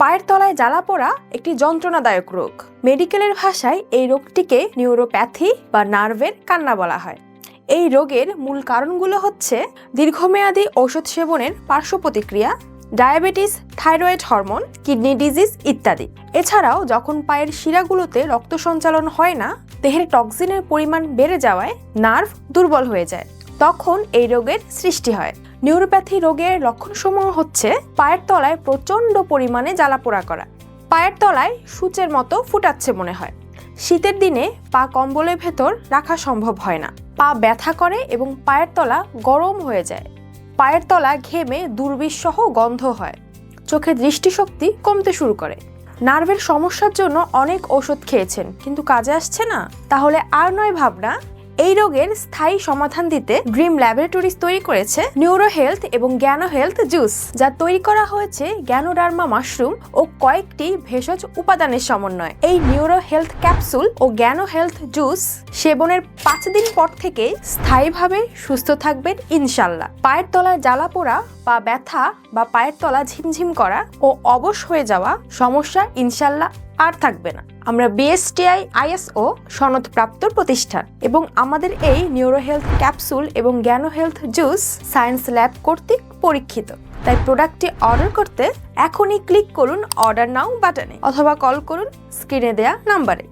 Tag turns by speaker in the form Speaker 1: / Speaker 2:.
Speaker 1: পায়ের তলায় জ্বালা পোড়া একটি যন্ত্রণাদায়ক রোগ। মেডিকেলের ভাষায় এই রোগটিকে নিউরোপ্যাথি বা নার্ভের কান্না বলা হয়। এই রোগের মূল কারণগুলো হচ্ছে দীর্ঘমেয়াদী ঔষধ সেবনের পার্শ্ব প্রতিক্রিয়া, diabetes, thyroid hormone, kidney disease ইত্যাদি। এছাড়াও যখন পায়ের শিরাগুলোতে রক্ত সঞ্চালন হয় না, দেহের টক্সিনের পরিমাণ বেড়ে যাওয়ায় নার্ভ দুর্বল হয়ে যায়। তখন এই রোগের সৃষ্টি হয়। নিউরোপ্যাথি রোগের লক্ষণসমূহ হচ্ছে পায়ের তলায় প্রচণ্ড পরিমাণে জ্বালাপোড়া করা। পায়ের তলায় সূচের মতো ফুটাচ্ছে মনে হয়। শীতের দিনে পা কম্বলের ভেতর রাখা সম্ভব হয় না। পা ব্যথা করে এবং পায়ের তলা গরম হয়ে যায়। পায়ের তলা ঘেমে দুর্বিষহ গন্ধ হয়। চোখে দৃষ্টিশক্তি কমতে শুরু করে। নার্ভের সমস্যার জন্য অনেক ওষুধ খেয়েছেন, কিন্তু কাজে আসছে না। তাহলে আর নয় ভাবনা এই রোগের স্থায়ী সমাধান দিতে ড্রিম ল্যাবরেটরিজ তৈরি করেছে নিউরো হেলথ এবং জ্ঞানো হেলথ জুস, যা তৈরি করা হয়েছে জ্ঞানোডার্মা মাশরুম ও কয়েকটি ভেষজ উপাদানের সমন্বয়। এই নিউরো হেলথ ক্যাপসুল ও জ্ঞানো হেলথ জুস সেবনের পাঁচ দিন পর থেকে স্থায়ীভাবে সুস্থ থাকবেন ইনশাল্লাহ। পায়ের তলায় জ্বালা পোড়া বা ব্যথা বা পায়ের তলা ঝিমঝিম করা ও অবশ হয়ে যাওয়া সমস্যা ইনশাল্লাহ আর থাকবে না। আমরা বিএসটিআই, আইএসও সনদপ্রাপ্ত প্রতিষ্ঠান এবং আমাদের এই নিউরো হেলথ ক্যাপসুল এবং জ্ঞানো হেলথ জুস সায়েন্স ল্যাব কর্তৃক পরীক্ষিত। তাই প্রোডাক্টটি অর্ডার করতে এখনই ক্লিক করুন অর্ডার নাও বাটনে অথবা কল করুন স্ক্রিনে দেয়া নাম্বারে।